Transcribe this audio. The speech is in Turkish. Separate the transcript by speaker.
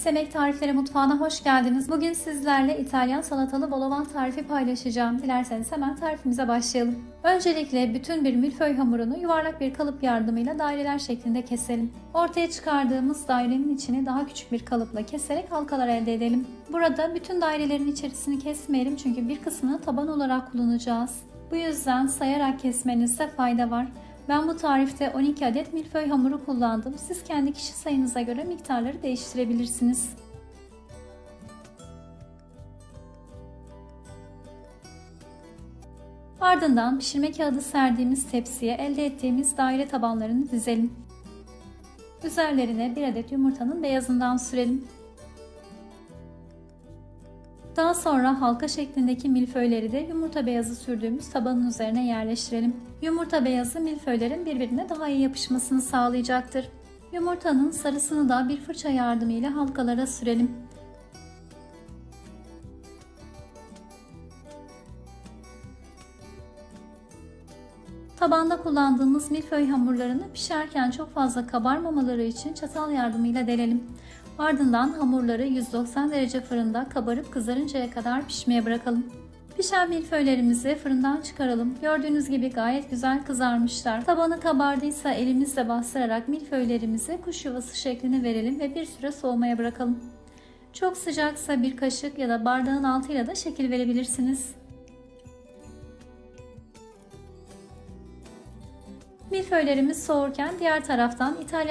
Speaker 1: Semek Tarifleri Mutfağı'na hoş geldiniz. Bugün sizlerle İtalyan salatalı bolovan tarifi paylaşacağım. Dilerseniz hemen tarifimize başlayalım. Öncelikle bütün bir milföy hamurunu yuvarlak bir kalıp yardımıyla daireler şeklinde keselim. Ortaya çıkardığımız dairenin içini daha küçük bir kalıpla keserek halkalar elde edelim. Burada bütün dairelerin içerisini kesmeyelim çünkü bir kısmını taban olarak kullanacağız. Bu yüzden sayarak kesmenizde fayda var. Ben bu tarifte 12 adet milföy hamuru kullandım. Siz kendi kişi sayınıza göre miktarları değiştirebilirsiniz. Ardından pişirme kağıdı serdiğimiz tepsiye elde ettiğimiz daire tabanlarını dizelim. Üzerlerine bir adet yumurtanın beyazından sürelim. Daha sonra halka şeklindeki milföyleri de yumurta beyazı sürdüğümüz tabanın üzerine yerleştirelim. Yumurta beyazı milföylerin birbirine daha iyi yapışmasını sağlayacaktır. Yumurtanın sarısını da bir fırça yardımıyla halkalara sürelim. Tabanda kullandığımız milföy hamurlarını pişerken çok fazla kabarmamaları için çatal yardımıyla delelim. Ardından hamurları 190 derece fırında kabarıp kızarıncaya kadar pişmeye bırakalım. Pişen milföylerimizi fırından çıkaralım. Gördüğünüz gibi gayet güzel kızarmışlar. Tabanı kabardıysa elimizle bastırarak milföylerimize kuş yuvası şeklini verelim ve bir süre soğumaya bırakalım. Çok sıcaksa bir kaşık ya da bardağın altıyla da şekil verebilirsiniz. Milföylerimiz soğurken diğer taraftan İtalyan